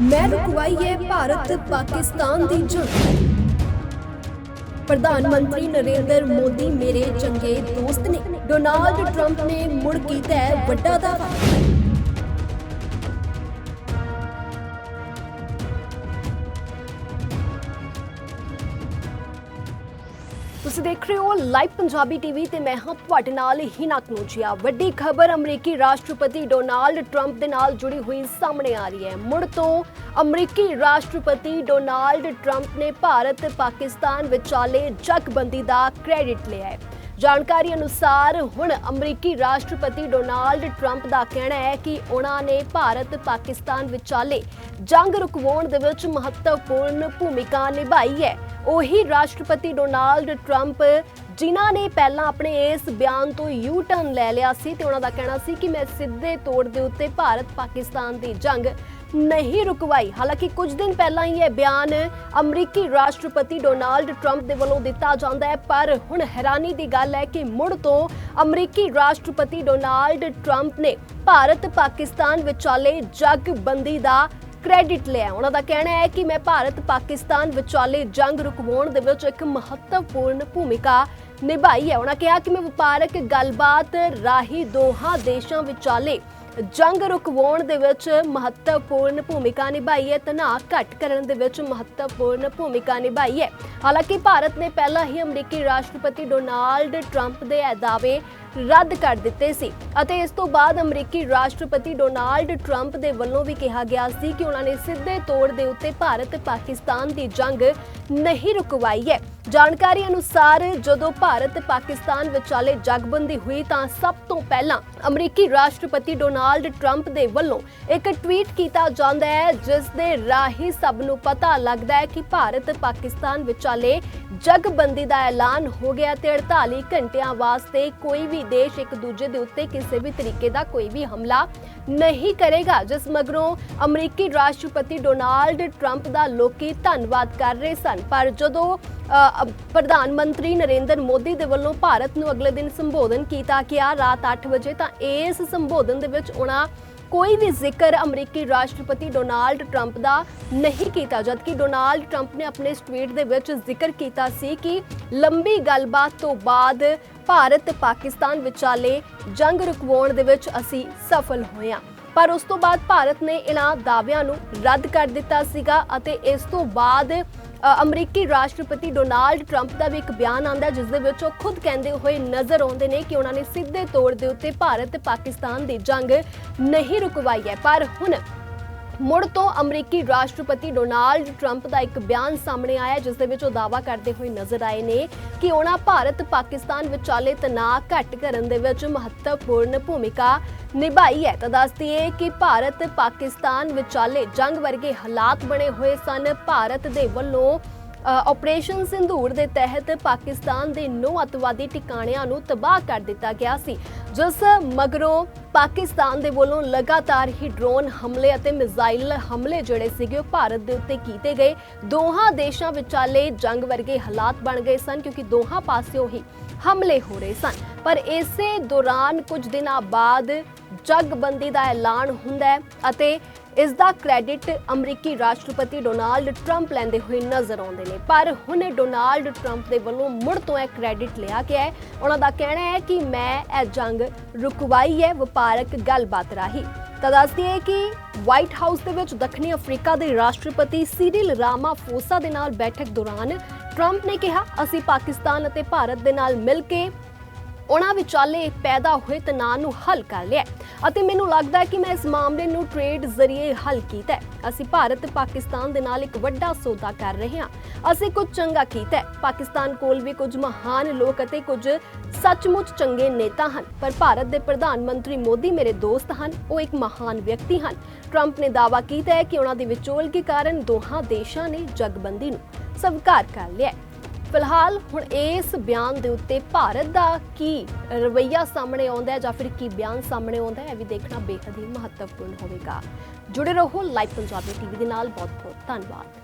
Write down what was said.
ਮੈਂ ਰੁਕਵਾਈ ਹੈ ਭਾਰਤ ਪਾਕਿਸਤਾਨ ਦੀ ਜੰਗ। ਪ੍ਰਧਾਨ ਮੰਤਰੀ ਨਰਿੰਦਰ ਮੋਦੀ ਮੇਰੇ ਚੰਗੇ ਦੋਸਤ ਨੇ। ਡੋਨਾਲਡ ਟਰੰਪ ਨੇ ਮੁੜ ਕੀਤਾ ਹੈ ਵੱਡਾ ਦਾਅਵਾ ਤੁਸੀਂ ਦੇਖ ਰਹੇ ਹੋ ਲਾਈਵ ਪੰਜਾਬੀ ਟੀਵੀ ਤੇ ਮੈਂ ਹਾਂ ਤੁਹਾਡੇ ਨਾਲ ਹਿਨਾ ਕਨੂਜੀਆ। ਵੱਡੀ ਖਬਰ, ਅਮਰੀਕੀ ਰਾਸ਼ਟਰਪਤੀ ਡੋਨਾਲਡ ਟਰੰਪ ਦੇ ਨਾਲ ਜੁੜੀ ਹੋਈ ਸਾਹਮਣੇ ਆ ਰਹੀ ਹੈ। ਮੁੜ ਤੋਂ ਅਮਰੀਕੀ ਰਾਸ਼ਟਰਪਤੀ ਡੋਨਾਲਡ ਟਰੰਪ ਨੇ ਭਾਰਤ, ਪਾਕਿਸਤਾਨ ਵਿਚਾਲੇ ਜਗਬੰਦੀ ਦਾ ਕ੍ਰੈਡਿਟ ਲਿਆ ਹੈ। ਜਾਣਕਾਰੀ ਅਨੁਸਾਰ ਹੁਣ ਅਮਰੀਕੀ ਰਾਸ਼ਟਰਪਤੀ ਡੋਨਾਲਡ ਟਰੰਪ ਦਾ ਕਹਿਣਾ ਹੈ ਕਿ ਉਹਨਾਂ ਨੇ ਭਾਰਤ ਪਾਕਿਸਤਾਨ ਵਿਚਾਲੇ ਜੰਗ ਰੁਕਵਾਉਣ ਦੇ ਵਿੱਚ ਮਹੱਤਵਪੂਰਨ ਭੂਮਿਕਾ ਨਿਭਾਈ ਹੈ। ਉਹੀ ਰਾਸ਼ਟਰਪਤੀ ਡੋਨਾਲਡ ਟਰੰਪ ਜਿਨ੍ਹਾਂ ਨੇ ਪਹਿਲਾਂ ਆਪਣੇ ਇਸ ਬਿਆਨ ਤੋਂ ਯੂ ਟਰਨ ਲੈ ਲਿਆ ਸੀ ਤੇ ਉਹਨਾਂ ਦਾ ਕਹਿਣਾ ਸੀ ਕਿ ਮੈਂ ਸਿੱਧੇ ਤੌਰ ਦੇ ਉੱਤੇ ਭਾਰਤ ਪਾਕਿਸਤਾਨ ਦੀ ਜੰਗ ਨਹੀਂ ਰੁਕਵਾਈ। ਹਾਲਾਂਕਿ ਕੁਝ ਦਿਨ ਪਹਿਲਾਂ ਹੀ ਇਹ ਬਿਆਨ ਅਮਰੀਕੀ ਰਾਸ਼ਟਰਪਤੀ ਡੋਨਾਲਡ ਟਰੰਪ ਦੇ ਵੱਲੋਂ ਦਿੱਤਾ ਜਾਂਦਾ ਹੈ, ਪਰ ਹੁਣ ਹੈਰਾਨੀ ਦੀ ਗੱਲ ਹੈ ਕਿ ਮੁੜ ਤੋਂ ਅਮਰੀਕੀ ਰਾਸ਼ਟਰਪਤੀ ਡੋਨਾਲਡ ਟਰੰਪ ਨੇ ਭਾਰਤ ਪਾਕਿਸਤਾਨ ਵਿਚਾਲੇ ਜਗਬੰਦੀ ਦਾ ਕ੍ਰੈਡਿਟ ਲਿਆ ਉਹਨਾਂ ਦਾ ਕਹਿਣਾ ਹੈ ਕਿ ਮੈਂ ਭਾਰਤ ਪਾਕਿਸਤਾਨ ਵਿਚਾਲੇ ਜੰਗ ਰੁਕਵਾਉਣ ਦੇ ਵਿੱਚ ਇੱਕ ਮਹੱਤਵਪੂਰਨ ਭੂਮਿਕਾ ਨਿਭਾਈ ਹੈ। ਉਹਨਾਂ ਕਿਹਾ ਕਿ ਮੈਂ ਵਪਾਰਕ ਗੱਲਬਾਤ ਰਾਹੀਂ ਦੋਹਾਂ ਦੇਸ਼ਾਂ ਵਿਚਾਲੇ ਜੰਗ ਰੁਕਵਾਉਣ ਦੇ ਵਿੱਚ ਮਹੱਤਵਪੂਰਨ ਭੂਮਿਕਾ ਨਿਭਾਈ ਹੈ, ਤਣਾਅ ਘੱਟ ਕਰਨ ਦੇ ਵਿੱਚ ਮਹੱਤਵਪੂਰਨ ਭੂਮਿਕਾ ਨਿਭਾਈ ਹੈ। ਹਾਲਾਂਕਿ ਭਾਰਤ ਨੇ ਪਹਿਲਾਂ ਹੀ ਅਮਰੀਕੀ ਰਾਸ਼ਟਰਪਤੀ ਡੋਨਾਲਡ ਟਰੰਪ ਦੇ ਇਹ ਦਾਅਵੇ ਰੱਦ ਕਰ ਦਿੱਤੇ ਸੀ ਅਤੇ ਇਸ ਤੋਂ ਬਾਅਦ ਅਮਰੀਕੀ ਰਾਸ਼ਟਰਪਤੀ ਡੋਨਾਲਡ ਟਰੰਪ ਦੇ ਵੱਲੋਂ ਵੀ ਕਿਹਾ ਗਿਆ ਸੀ ਕਿ ਉਹਨਾਂ ਨੇ ਸਿੱਧੇ ਤੌਰ ਦੇ ਉੱਤੇ ਭਾਰਤ ਪਾਕਿਸਤਾਨ ਦੀ ਜੰਗ ਨਹੀਂ ਰੁਕਵਾਈ ਹੈ। ਜਾਣਕਾਰੀ ਅਨੁਸਾਰ ਜਦੋਂ ਭਾਰਤ ਪਾਕਿਸਤਾਨ ਵਿਚਾਲੇ ਜਗਬੰਦੀ ਹੋਈ ਤਾਂ ਸਭ ਤੋਂ ਪਹਿਲਾਂ ਅਮਰੀਕੀ ਰਾਸ਼ਟਰਪਤੀ ਡੋਨਾਲਡ ਟਰੰਪ ਦੇ ਵੱਲੋਂ ਇੱਕ ਟਵੀਟ ਕੀਤਾ ਜਾਂਦਾ ਹੈ, ਜਿਸ ਦੇ ਰਾਹੀਂ ਸਭ ਨੂੰ ਪਤਾ ਲੱਗਦਾ ਹੈ ਕਿ ਭਾਰਤ ਪਾਕਿਸਤਾਨ ਵਿਚਾਲੇ ਜਗਬੰਦੀ ਦਾ ਐਲਾਨ ਹੋ ਗਿਆ ਤੇ 48 ਘੰਟਿਆਂ ਵਾਸਤੇ ਕੋਈ ਵੀ ਦੇਸ਼ ਇੱਕ ਦੂਜੇ ਦੇ ਉੱਤੇ ਕਿਸੇ ਵੀ ਤਰੀਕੇ ਦਾ ਕੋਈ ਵੀ ਹਮਲਾ ਨਹੀਂ ਕਰੇਗਾ ਜਿਸ ਮਗਰੋਂ ਅਮਰੀਕੀ ਰਾਸ਼ਟਰਪਤੀ ਡੋਨਾਲਡ ਟਰੰਪ ਦਾ ਲੋਕੀ ਧੰਨਵਾਦ ਕਰ ਰਹੇ ਸਨ। ਪਰ ਜਦੋਂ ਅ, ਪ੍ਰਧਾਨ ਮੰਤਰੀ ਨਰਿੰਦਰ ਮੋਦੀ ਦੇ ਵੱਲੋਂ ਭਾਰਤ ਨੂੰ ਅਗਲੇ ਦਿਨ ਸੰਬੋਧਨ ਕੀਤਾ ਗਿਆ ਰਾਤ 8 ਵਜੇ ਤਾਂ ਇਸ ਸੰਬੋਧਨ ਦੇ ਵਿੱਚ ਉਹਨਾਂ ਕੋਈ ਵੀ ਜ਼ਿਕਰ ਅਮਰੀਕੀ ਰਾਸ਼ਟਰਪਤੀ ਡੋਨਾਲਡ ਟਰੰਪ ਦਾ ਨਹੀਂ ਕੀਤਾ, ਜਦਕਿ ਡੋਨਾਲਡ ਟਰੰਪ ਨੇ ਆਪਣੇ ਟਵੀਟ ਦੇ ਵਿੱਚ ਜ਼ਿਕਰ ਕੀਤਾ ਸੀ ਕਿ ਲੰਬੀ ਗੱਲਬਾਤ ਤੋਂ ਬਾਅਦ ਭਾਰਤ ਪਾਕਿਸਤਾਨ ਵਿਚਾਲੇ ਜੰਗ ਰੁਕਵਾਉਣ ਦੇ ਵਿੱਚ ਅਸੀਂ ਸਫਲ ਹੋਏ ਹਾਂ। ਪਰ ਉਸ ਤੋਂ ਬਾਅਦ ਭਾਰਤ ਨੇ ਇਹਨਾਂ ਦਾਅਵਿਆਂ ਨੂੰ ਰੱਦ ਕਰ ਦਿੱਤਾ ਸੀਗਾ ਅਤੇ ਇਸ ਤੋਂ ਬਾਅਦ ਅਮਰੀਕੀ ਰਾਸ਼ਟਰਪਤੀ ਡੋਨਾਲਡ ਟਰੰਪ ਦਾ ਵੀ ਇੱਕ ਬਿਆਨ ਆਂਦਾ ਹੈ, ਜਿਸ ਦੇ ਵਿੱਚ ਉਹ ਖੁਦ ਕਹਿੰਦੇ ਹੋਏ ਨਜ਼ਰ ਆਉਂਦੇ ਨੇ ਕਿ ਉਹਨਾਂ ਨੇ ਸਿੱਧੇ ਤੌਰ ਦੇ ਉੱਤੇ ਭਾਰਤ ਪਾਕਿਸਤਾਨ ਦੀ ਜੰਗ ਨਹੀਂ ਰੁਕਵਾਈ ਹੈ। ਪਰ ਹੁਣ ਮੁੜ ਤੋਂ ਅਮਰੀਕੀ ਰਾਸ਼ਟਰਪਤੀ ਡੋਨਾਲਡ ਟਰੰਪ ਦਾ ਇੱਕ ਬਿਆਨ ਸਾਹਮਣੇ ਆਇਆ ਜਿਸ ਦੇ ਵਿੱਚ ਉਹ ਦਾਅਵਾ ਕਰਦੇ ਹੋਏ ਨਜ਼ਰ ਆਏ ਨੇ ਕਿ ਉਹਨਾਂ ਭਾਰਤ ਪਾਕਿਸਤਾਨ ਵਿਚਾਲੇ ਤਣਾਅ ਘੱਟ ਕਰਨ ਦੇ ਵਿੱਚ ਮਹੱਤਵਪੂਰਨ ਭੂਮਿਕਾ ਨਿਭਾਈ ਹੈ। ਤਾਂ ਦੱਸ ਦਈਏ ਕਿ ਭਾਰਤ ਪਾਕਿਸਤਾਨ ਵਿਚਾਲੇ ਜੰਗ ਵਰਗੇ ਹਾਲਾਤ ਬਣੇ ਹੋਏ ਸਨ। ਭਾਰਤ ਦੇ ਵੱਲੋਂ ਅ, ਆਪਰੇਸ਼ਨ ਸਿੰਧੂਰ ਦੇ ਤਹਿਤ ਪਾਕਿਸਤਾਨ ਦੇ ਨੌ ਅਤਵਾਦੀ ਟਿਕਾਣਿਆਂ ਨੂੰ ਤਬਾਹ ਕਰ ਦਿੱਤਾ ਗਿਆ ਸੀ ਜਿਸ ਮਗਰੋਂ ਪਾਕਿਸਤਾਨ ਦੇ ਵੱਲੋਂ ਲਗਾਤਾਰ ਹੀ ਡਰੋਨ ਹਮਲੇ ਅਤੇ ਮਿਜ਼ਾਈਲ ਹਮਲੇ ਜਿਹੜੇ ਸੀਗੇ ਉਹ ਭਾਰਤ ਦੇ ਉੱਤੇ ਕੀਤੇ ਗਏ। ਦੋਹਾਂ ਦੇਸ਼ਾਂ ਵਿਚਾਲੇ ਜੰਗ ਵਰਗੇ ਹਾਲਾਤ ਬਣ ਗਏ ਸਨ ਕਿਉਂਕਿ ਦੋਹਾਂ ਪਾਸਿਓਂ ਹੀ ਹਮਲੇ ਹੋ ਰਹੇ ਸਨ। ਪਰ ਇਸੇ ਦੌਰਾਨ ਕੁਝ ਦਿਨਾਂ ਬਾਅਦ ਜਗਬੰਦੀ ਦਾ ਐਲਾਨ ਹੁੰਦਾ ਹੈ ਅਤੇ ਇਸ ਦਾ ਕ੍ਰੈਡਿਟ ਅਮਰੀਕੀ ਰਾਸ਼ਟਰਪਤੀ ਡੋਨਾਲਡ ਟਰੰਪ ਲੈਂਦੇ ਹੋਏ ਨਜ਼ਰ ਆਉਂਦੇ ਨੇ। ਪਰ ਹੁਣ ਡੋਨਾਲਡ ਟਰੰਪ ਦੇ ਵੱਲੋਂ ਮੁੜ ਤੋਂ ਇਹ ਕ੍ਰੈਡਿਟ ਲਿਆ ਗਿਆ ਹੈ। ਉਹਨਾਂ ਦਾ ਕਹਿਣਾ ਹੈ ਕਿ ਮੈਂ ਇਹ ਜੰਗ ਰੁਕਵਾਈ ਹੈ, ਵਪਾਰਕ ਗੱਲਬਾਤ ਰਾਹੀਂ। ਤਾਂ ਦੱਸ ਦਈਏ ਕਿ ਵਾਈਟ ਹਾਊਸ ਦੇ ਵਿੱਚ ਦੱਖਣੀ ਅਫਰੀਕਾ ਦੇ ਰਾਸ਼ਟਰਪਤੀ ਸੀਰਿਲ ਰਾਮਾਫੋਸਾ ਦੇ ਨਾਲ ਬੈਠਕ ਦੌਰਾਨ ਟਰੰਪ ਨੇ ਕਿਹਾ, ਅਸੀਂ ਪਾਕਿਸਤਾਨ ਅਤੇ ਭਾਰਤ ਦੇ ਨਾਲ ਮਿਲ ਕੇ ਉਹਨਾਂ ਵਿਚਾਲੇ ਪੈਦਾ ਹੋਏ ਤਣਾਅ ਨੂੰ ਹੱਲ ਕਰ ਲਿਆ ਅਤੇ ਮੈਨੂੰ ਲੱਗਦਾ ਹੈ ਕਿ ਮੈਂ ਇਸ ਮਾਮਲੇ ਨੂੰ ਟ੍ਰੇਡ ਜ਼ਰੀਏ ਹੱਲ ਕੀਤਾ ਹੈ। ਅਸੀਂ ਭਾਰਤ ਪਾਕਿਸਤਾਨ ਦੇ ਨਾਲ ਇੱਕ ਵੱਡਾ ਸੌਦਾ ਕਰ ਰਹੇ ਹਾਂ। ਅਸੀਂ ਕੁਝ ਚੰਗਾ ਕੀਤਾ ਹੈ। ਪਾਕਿਸਤਾਨ ਕੋਲ ਵੀ ਕੁਝ ਮਹਾਨ ਲੋਕ ਅਤੇ ਕੁਝ ਸੱਚਮੁੱਚ ਚੰਗੇ ਨੇਤਾ ਹਨ। ਪਰ ਭਾਰਤ ਦੇ ਪ੍ਰਧਾਨ ਮੰਤਰੀ ਮੋਦੀ ਮੇਰੇ ਦੋਸਤ ਹਨ। ਉਹ ਇੱਕ ਮਹਾਨ ਵਿਅਕਤੀ ਹਨ। ਟਰੰਪ ਨੇ ਦਾਅਵਾ ਕੀਤਾ ਹੈ ਕਿ ਉਹਨਾਂ ਦੀ ਵਿਚੋਲਗੀ ਕਾਰਨ ਦੋਹਾਂ ਦੇਸ਼ਾਂ ਨੇ ਜਗਬੰਦੀ ਨੂੰ ਸਵੀਕਾਰ ਕਰ ਲਿਆ ਹੈ। ਫਿਲਹਾਲ ਹੁਣ ਇਸ ਬਿਆਨ ਦੇ ਉੱਤੇ ਭਾਰਤ ਦਾ ਕੀ ਰਵੱਈਆ ਸਾਹਮਣੇ ਆਉਂਦਾ ਹੈ ਜਾਂ ਫਿਰ ਕੀ ਬਿਆਨ ਸਾਹਮਣੇ ਆਉਂਦਾ ਹੈ, ਇਹ ਵੀ ਦੇਖਣਾ ਬੇहद ਹੀ ਮਹੱਤਵਪੂਰਨ ਹੋਵੇਗਾ। ਜੁੜੇ ਰਹੋ ਲਾਈਵ ਪੰਜਾਬੀ ਟੀਵੀ ਦੇ ਨਾਲ ਬਹੁਤ ਬਹੁਤ ਧੰਨਵਾਦ।